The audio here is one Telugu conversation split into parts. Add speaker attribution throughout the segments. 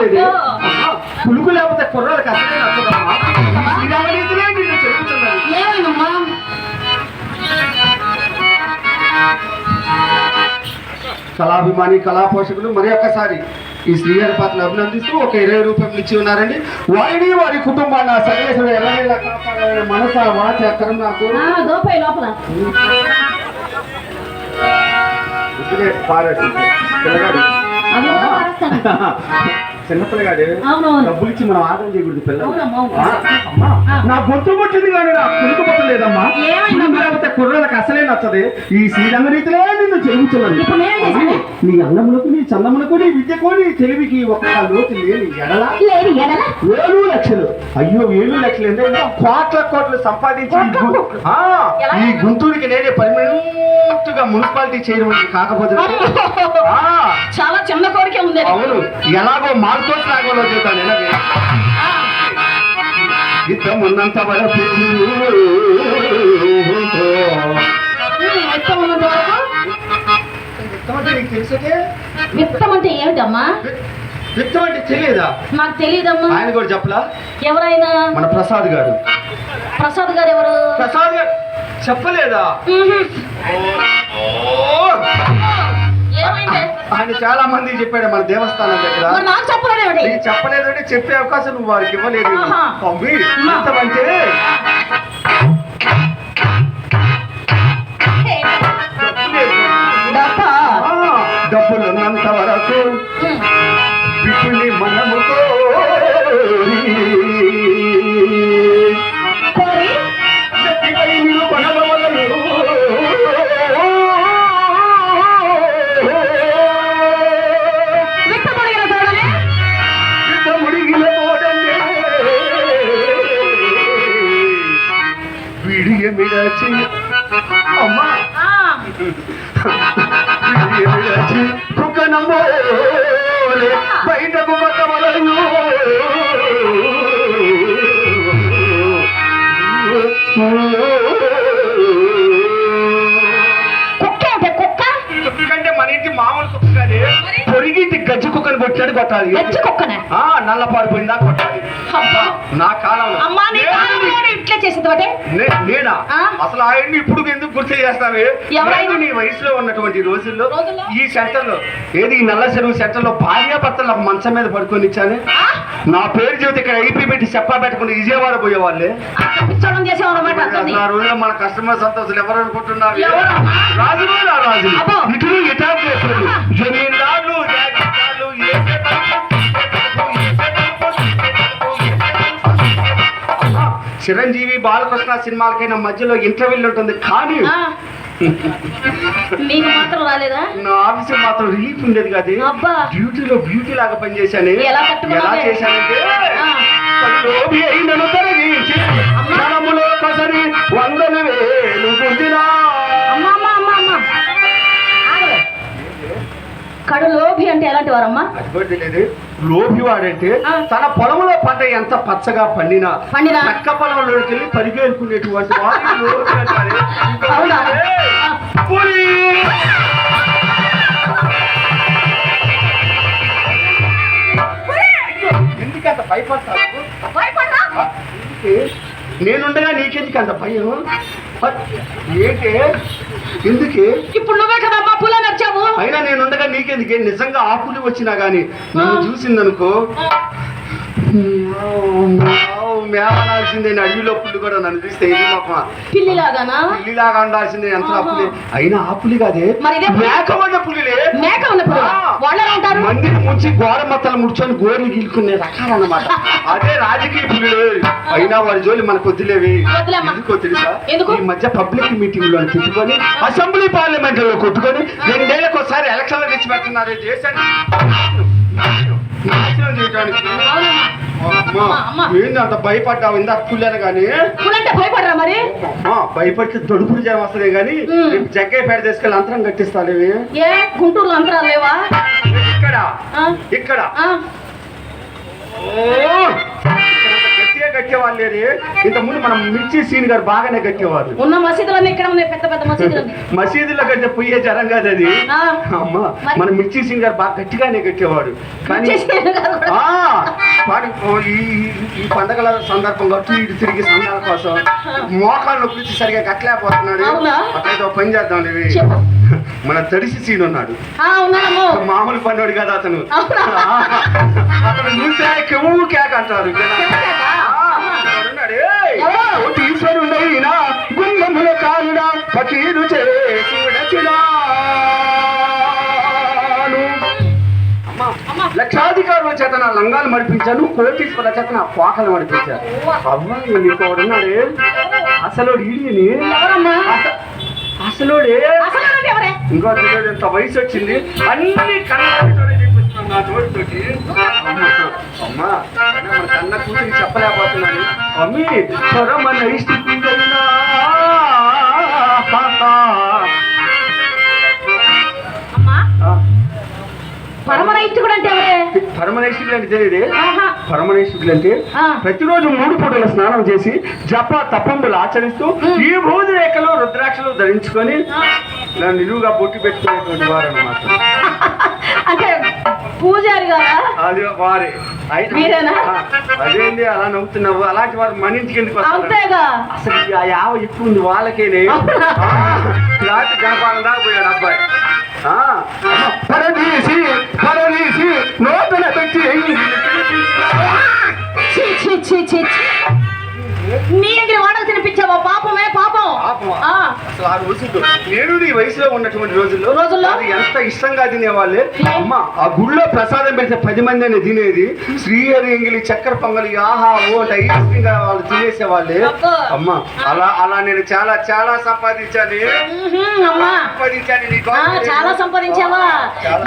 Speaker 1: అబ్బో.
Speaker 2: పులుగు లేకపోతే నచ్చదమ్మా చెబుతున్నది
Speaker 1: ఏమైందమ్మా
Speaker 2: కళాభిమాని కళా పోషకులు మరి ఒక్కసారి ఈ శ్రీహరి పాత్రను అభినందిస్తూ ఒక ఇరవై రూపాయలు ఇచ్చి ఉన్నారండి. వారిని వారి కుటుంబాన్ని ఆ సర్వేశ్వరుడు ఎల్లవేళ కాపాడాలని మనస వాచ కర్మ నాకు
Speaker 1: దోపాయి లోపల
Speaker 2: ఇప్పుడే పారేసి పిల్లగాడు
Speaker 1: అది కూడా పారేస్తాను.
Speaker 2: చిన్న పిల్లగాడు
Speaker 1: అవునవును
Speaker 2: డబ్బులు ఇచ్చి మనం ఆదాయం చేయకూడదు పిల్లలు. నా గొంతు పుట్టింది కానీ నా పుట్టలేదమ్మా కుర్రలకు నచ్చదు ఈ శ్రీరంగ రీతిలో నిన్ను
Speaker 1: చేశాను?
Speaker 2: నీ అన్నములకు నీ చందములకు నీ విద్యకు నీ తెలివికి ఒక లోతు లేని ఎడల. వేలు లక్షలు. అయ్యో వేలు లక్షలు అంటే కోట్ల కోట్లు సంపాదించి ఈ గు- ఆ, ఈ గుంటూరుకి నేనే పర్మనెంట్గా మున్సిపాలిటీ చేయడం కాకపోతే.
Speaker 1: చాలా చిన్న కోరిక ఉంది.
Speaker 2: అవును ఎలాగో మార్కోట్ లాగోలో చెబుతాను ఎలాగే? ఇతమున్నంత వరకు
Speaker 1: విత్తం
Speaker 2: అంటే
Speaker 1: అంటే ఏమిటమ్మా?
Speaker 2: విత్తం అంటే తెలియదా?
Speaker 1: నాకు తెలియదమ్మా.
Speaker 2: ఆయన కూడా చెప్పలా?
Speaker 1: ఎవరైనా?
Speaker 2: మన ప్రసాద్ గారు.
Speaker 1: ప్రసాద్ గారు ఎవరు?
Speaker 2: ప్రసాద్ గారు చెప్పలేదా? ఆయన చాలా మంది చెప్పాడు మన దేవస్థానం దగ్గర. చెప్పలేదంటే చెప్పే అవకాశం నువ్వు వారికి ఇవ్వలేదు.
Speaker 1: ఆహా.
Speaker 2: విడియమిడచి అమ్మా. విడియమిడచి కుకనమోలే బయటకు పట్టవలను
Speaker 1: కుక్క అంటే కుక్క?
Speaker 2: కుక్కంటే మన ఇంటి కాదే పొరిగింటి గజ్జి కుక్కని కొట్టాడు కొట్టాలి?
Speaker 1: గచ్చి కుక్కనే?
Speaker 2: ఆ నల్లపాడు పోయిందా కొట్టాలి. నా కాలంలో.
Speaker 1: అమ్మా నీ కాలంలో ఇట్లా చేసింది ఒకటే.
Speaker 2: నే- నేనా? అసలు ఆయన్ని ఇప్పుడు ఎందుకు గుర్తు చేస్తావే?
Speaker 1: ఎవరైనా?
Speaker 2: నీ వయసులో ఉన్నటువంటి రోజుల్లో? ఈ సెంటర్లో ఏది ఈ నల్ల చెరువు సెంటర్లో భార్యాభర్తలు ఒక మంచం మీద పడుకొని ఇచ్చాను? నా పేరు చెబితే ఇక్కడ ఐపీ పెట్టి చెప్పా పెట్టుకుని విజయవాడ పోయేవాళ్ళే?
Speaker 1: ఆ
Speaker 2: రోజుల్లో మన కస్టమర్ సంతోషాలు ఎవరు అనుకుంటున్నారు? రాజులు నా రాజులు.
Speaker 1: అబ్బో.
Speaker 2: ఇటు ఇటాకు ఏసేదారులు, అమ్మా, చిరంజీవి బాలకృష్ణ సినిమాలకైనా మధ్యలో ఇంటర్వ్యూలు ఉంటుంది కానీ.
Speaker 1: మీకు మాత్రం రాలేదా?
Speaker 2: నా ఆఫీస్ మాత్రం రిలీఫ్ ఉండేది కాదు.
Speaker 1: అబ్బా.
Speaker 2: డ్యూటీలో బ్యూటీ లాగా పనిచేశాను.
Speaker 1: ఎలా
Speaker 2: చేశానంటే వందలు
Speaker 1: కడు లోభి అంటే ఎలాంటి వారమ్మా
Speaker 2: తెలియదు లోబి వాడంటే. తన పొలంలో పంట ఎంత పచ్చగా పండినా
Speaker 1: పండినా?
Speaker 2: పక్క పొలంలోకి వెళ్ళి పరిగెడుకునేటువంటి.
Speaker 1: అవునా?
Speaker 2: ఎందుకంత ఎందుకే? నేనుండగా నీకెందుకు అంత భయం ఏంటి ఎందుకే
Speaker 1: ఇప్పుడు నువ్వే కదమ్మా
Speaker 2: అయినా నేనుండగా నీకెందుకే? నిజంగా ఆకులు వచ్చినా గానీ నన్ను చూసిందనుకో? మేమనాల్సిందే అడవిలో పుల్లు కూడా నన్ను చూస్తే ఇది మొక్క
Speaker 1: పిల్లిలాగానా?
Speaker 2: పిల్లిలాగా ఉండాల్సిందే. ఎంత అయినా ఆ పులి కాదే? మేక ఉన్న పులిలే.
Speaker 1: మేక ఉన్న
Speaker 2: ఆ. మందిని ముంచి గోడ మత్తలు ముడుచొని గోర్లు గీలుకునే రకాలన్నమాట. అదే రాజకీయ పులులు. అయినా వారి జోలి మనకు వద్దులేవి. ఎందుకో తెలుసా? ఈ మధ్య పబ్లిక్ మీటింగ్లో తిట్టుకొని అసెంబ్లీ పార్లమెంట్లో కొట్టుకొని రెండేళ్ళకి ఒకసారి ఎలక్షన్లో తెచ్చి పెడుతున్నారు దేశాన్ని నాశనం చేయడానికి. ఏంది అంత భయపడ్డావు? ఇందాక పుల్లాను కానీ
Speaker 1: భయపడరా మరి?
Speaker 2: భయపడితే దొడుపులు జనం వస్తుంది కానీ. రేపు జగ్గే పేడ తీసుకెళ్ళి అంతరం కట్టిస్తాలేవి
Speaker 1: ఏ గుంటూరులో అంతరాలు లేవా?
Speaker 2: ఇక్కడ? ఇక్కడ. కట్టేవాళ్ళు లేరు ఇంత ముందు మనం మిర్చి సీన్ గారు బాగానే కట్టేవారు
Speaker 1: ఉన్న మసీదులన్నీ ఇక్కడ ఉన్నాయి పెద్ద పెద్ద మసీదులన్నీ
Speaker 2: మసీదులో కట్టే పోయే జరం కాదు అది అమ్మా మన మిర్చి సింగ్ గారు బాగా గట్టిగానే కట్టేవాడు కానీ ఈ పండగల సందర్భంగా ఇటు తిరిగి సందాల కోసం మోకాళ్ళు నొప్పి సరిగా కట్టలేకపోతున్నాడు? అట్లయితే ఒక పని చేద్దాం
Speaker 1: చెప్పు.
Speaker 2: మన తడిసి సీన్ ఉన్నాడు. మామూలు పనివాడు కదా అతను? అతను కెవ్వు కేక అంటారు. ఈశ్వరుడైనా గుండముల ఫకీరు. లక్షాధికారుల చేత నా లంగాలు మడిపించాను కోటీశ్వరుల చేత నా కోకలు మడిపించాను అమ్మాయి నీకు ఒకడున్నాడే అసలు
Speaker 1: అసలు
Speaker 2: ఇంకో ఎంత వయసు వచ్చింది. అన్ని చూపిస్తున్నాను నా నోటితోటి అమ్మా, మన కన్న కూతురికి చెప్పలేకపోతున్నాను అమ్మి స్వరమన ఇష్టం
Speaker 1: అంటే
Speaker 2: అంటే తెలియదే. ప్రతిరోజు మూడు పూటల స్నానం చేసి జప తప్పంబులు ఆచరిస్తూ. ఈ భూమి రేఖలు రుద్రాక్షలు ధరించుకొని నిలువుగా బొట్టు పెట్టుకునేటువంటి వారు అన్నమాట
Speaker 1: పూజారి గారా?
Speaker 2: అది వారే. అదేంటి అలా నవ్వుతున్నావు. అలాంటి వారు మన ఇంటికి ఎందుకు అసలు ఆ యావ ఎక్కువ ఉంది వాళ్ళకేనే రాత్రి జనపాలన పోయాడు అబ్బాయి. ఆ, పరదీసి పరదీసి నూతన పెట్టి.
Speaker 1: ఛీ, ఛీ, ఛీ, ఛీ, ఛీ. నీ ఇంటి వాడకు తినిపించావా? పాపమే పాపం? ఆ,
Speaker 2: అసలు ఆ రోజుల్లో నేను ఈ వయసులో ఉన్నటువంటి రోజుల్లో
Speaker 1: రోజుల్లో?
Speaker 2: అది ఎంత ఇష్టంగా తినేవాళ్ళే? అమ్మ ఆ గుళ్ళో ప్రసాదం పెడితే పది మంది అని తినేది. శ్రీహరి ఎంగిలి చక్కెర పొంగలి ఆహా ఓ అంటే ఇష్టంగా వాళ్ళు తినేసేవాళ్ళే.
Speaker 1: అబ్బో.
Speaker 2: అమ్మ అలా అలా నేను చాలా చాలా సంపాదించాను. నీ.
Speaker 1: చాలా సంపాదించావా.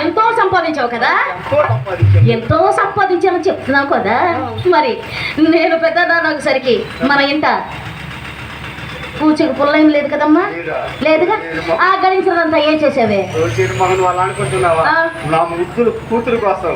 Speaker 1: ఎంతో సంపాదించావు కదా?
Speaker 2: ఎంతో సంపాదించాను.
Speaker 1: చెప్తున్నావు కదా? మరి నేను పెద్ద నాకు సరికి మన ఇంట పూచకు పుల్లేం లేదు కదమ్మా?
Speaker 2: లేదా?
Speaker 1: లేదుగా? ఆ గడించినంతా ఏం చేసావే?
Speaker 2: రోజు మగన్ వాళ్ళు అనుకుంటున్నావా?
Speaker 1: ఆ.
Speaker 2: నా ముద్దులు కూతురు కోసం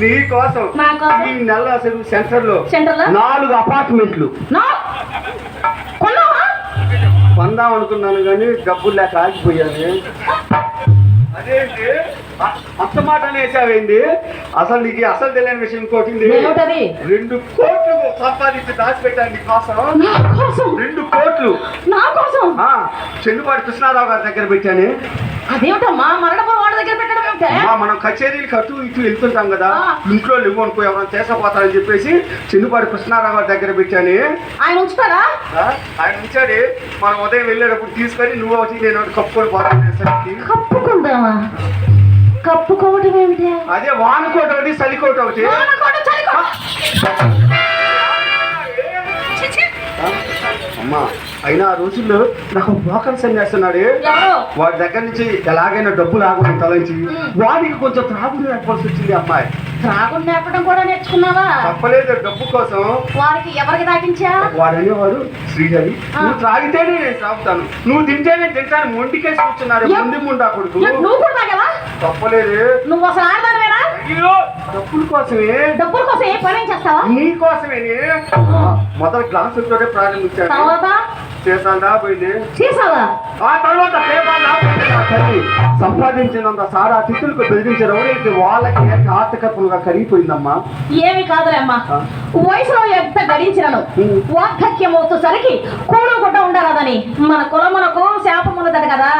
Speaker 2: నీ కోసం
Speaker 1: నా కోసం?
Speaker 2: నెల అసలు సెంటర్లో
Speaker 1: సెంటర్లో?
Speaker 2: నాలుగు అపార్ట్మెంట్లు. కొందాం అనుకున్నాను కానీ డబ్బులు లేక ఆగిపోయాను. అదేంటి? అంత మాట వేసావేంది అసలు నీకు అసలు తెలియని విషయం ఇంకోటి ఉంది.
Speaker 1: ఏమిటది?
Speaker 2: రెండు కోట్లు సంపాదించి దాచిపెట్టాను నీ కోసం. రెండు కోట్లు.
Speaker 1: నా కోసం?
Speaker 2: చెన్నుపాటి కృష్ణారావు గారి దగ్గర పెట్టాను.
Speaker 1: అదేమిటమ్మా? వాడి దగ్గర పెట్టడం
Speaker 2: మనం కచేరీలకు అటు ఇటు వెళ్తుంటాం కదా. ఇంట్లో లేవు అనుకో ఎవరైనా చేసపోతారని చెప్పేసి చెన్నుపాటి కృష్ణారావు గారి దగ్గర పెట్టాను.
Speaker 1: ఆయన ఉంచుతారా?
Speaker 2: ఆయన ఉంచాడు. మనం ఉదయం వెళ్ళేటప్పుడు తీసుకొని నువ్వు ఒకటి నేను ఒకటి కప్పుకొని పోతాను చేసరికి.
Speaker 1: కప్పుకుందామా? కప్పుకోవటం ఏమిటి?
Speaker 2: అదే వానుకోట ఒకటి. చలికోట. ఒకటి. అమ్మా అయినా ఆ రోజుల్లో నాకు బ్రోకర్ సన్యాస్తున్నాడు
Speaker 1: ఎవరు?
Speaker 2: వాడి దగ్గర నుంచి ఎలాగైనా డబ్బు లాగడం తలంచి వాడికి కొంచెం త్రాగుడు నేర్పాల్సి వచ్చింది అమ్మాయి.
Speaker 1: త్రాగుడు నేర్పడం కూడా నేర్చుకున్నావా?
Speaker 2: తప్పలేదు డబ్బు కోసం.
Speaker 1: వారికి ఎవరికి దాటించా
Speaker 2: వాడు అనేవాడు శ్రీహరి. నువ్వు త్రాగితేనే నేను త్రాగుతాను. నువ్వు తింటేనే తింటాను. మొండికేసి కూర్చున్నారు ముందు ముండా కొడుకు.
Speaker 1: నువ్వు కూడా తాగావా?
Speaker 2: తప్పలేదు.
Speaker 1: నువ్వు అసలు ఆడదానివేనా?
Speaker 2: అయ్యో డబ్బుల కోసమే.
Speaker 1: డబ్బుల కోసం ఏ పని చేస్తావా?
Speaker 2: నీ కోసమే మొదటి గ్లాసులతోనే ప్రారంభించాను
Speaker 1: తర్వాత?
Speaker 2: చేసాడా పోయింది?
Speaker 1: చేసావా
Speaker 2: ఆ తర్వాత తల్లి. సంపాదించినంత సారా తిట్టులకు బెదిరించిన ఎవరైతే వాళ్ళకి ఆర్థికత్వంగా కరిగిపోయిందమ్మా?
Speaker 1: ఏమి కాదులే అమ్మా.
Speaker 2: ఆ.
Speaker 1: వయసులో ఎంత గడించినను. వార్ధక్యం అవుతూసరికి కూడు గుడ్డ ఉండాలదని మన కులమునకు శాపం ఉన్నదట కదా.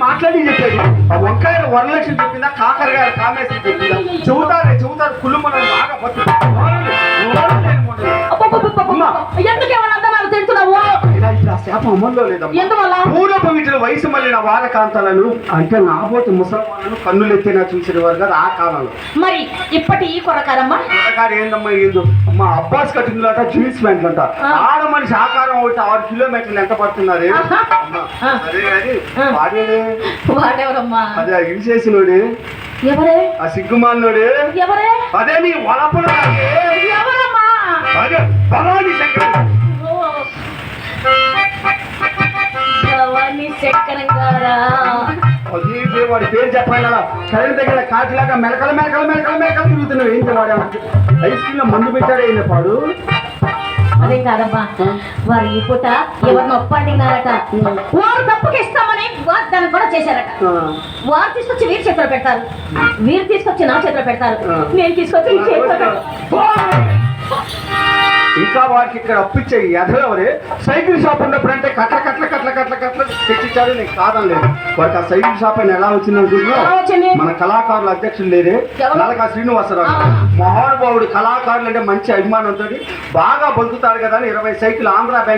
Speaker 2: మాట్లాడి చెప్పేది? ఆ వంకాయ వరలక్ష్మి చెప్పిందా? కాకరగాయ కామేశ్వరి చెప్పిందా? చెబుతారే చెబుతారు కుళ్ళు మనం బాగా బతు శాపం అమల్లో లేదమ్మా. పూర్వపు వీటిలో వయసు మళ్ళిన బాలకాంతాలను అంటే నాబోటి ముసల్మాలను కన్నులెత్తినా చూసిన వారు కదా ఆ కాలంలో.
Speaker 1: మరి ఇప్పటి ఈ కొరకారమ్మా?
Speaker 2: ఏందమ్మా ఏందో అమ్మా అబ్బాస్ కటింగ్లు అంట జీన్స్ ప్యాంట్లు అంట. ఆడ మనిషి ఆకారం ఒకటి ఆరు కిలోమీటర్లు ఎంత పడుతున్నారు. అదే కానీ
Speaker 1: వాడెవరమ్మా?
Speaker 2: అదే ఇవి చేసినోడే.
Speaker 1: ఎవరే?
Speaker 2: ఆ సిగ్గుమాలినోడే.
Speaker 1: ఎవరే?
Speaker 2: అదే నీ
Speaker 1: ఎవరమ్మా?
Speaker 2: అదే శంకర్
Speaker 1: ఓ. భవానీ శంకరం గారా
Speaker 2: అదే వాడి పేరు చెప్పాలి కరెంట్ దగ్గర మెలకల మెలకల మెలకల మెలకల తిరుగుతున్నావు ఏంటి వాడు ఐస్ క్రీమ్లో మందు పెట్టాడు అయిన పాడు
Speaker 1: అదే కాదమ్మా. వారు ఈ పూట ఎవరిని ఒప్పండినారట వారు తప్పుకి ఇస్తామని వాగ్దానం కూడా చేశారట. వారు తీసుకొచ్చి వీరి చేతిలో పెడతారు. వీరు తీసుకొచ్చి నా చేతిలో పెడతారు. నేను తీసుకొచ్చి చేతిలో పెడతాను.
Speaker 2: ఇంకా వాడికి ఇక్కడ అప్పిచ్చే ఎదవరే సైకిల్ షాప్ ఉన్నప్పుడంటే కట్ల కట్ల కట్ల కట్ల కట్ల తెచ్చిచ్చాడు నీకు కాదం లేదు వాడికి ఆ సైకిల్ షాప్ అని ఎలా వచ్చింది
Speaker 1: వచ్చింది?
Speaker 2: మన కళాకారుల అధ్యక్షులు లేరే? నలకా శ్రీనివాసరావు. మహానుభావుడు కళాకారులు అంటే మంచి అభిమానంతో బాగా బతుకుతాడు కదా అని ఇరవై సైకిల్ ఆంధ్ర బ్యాంక్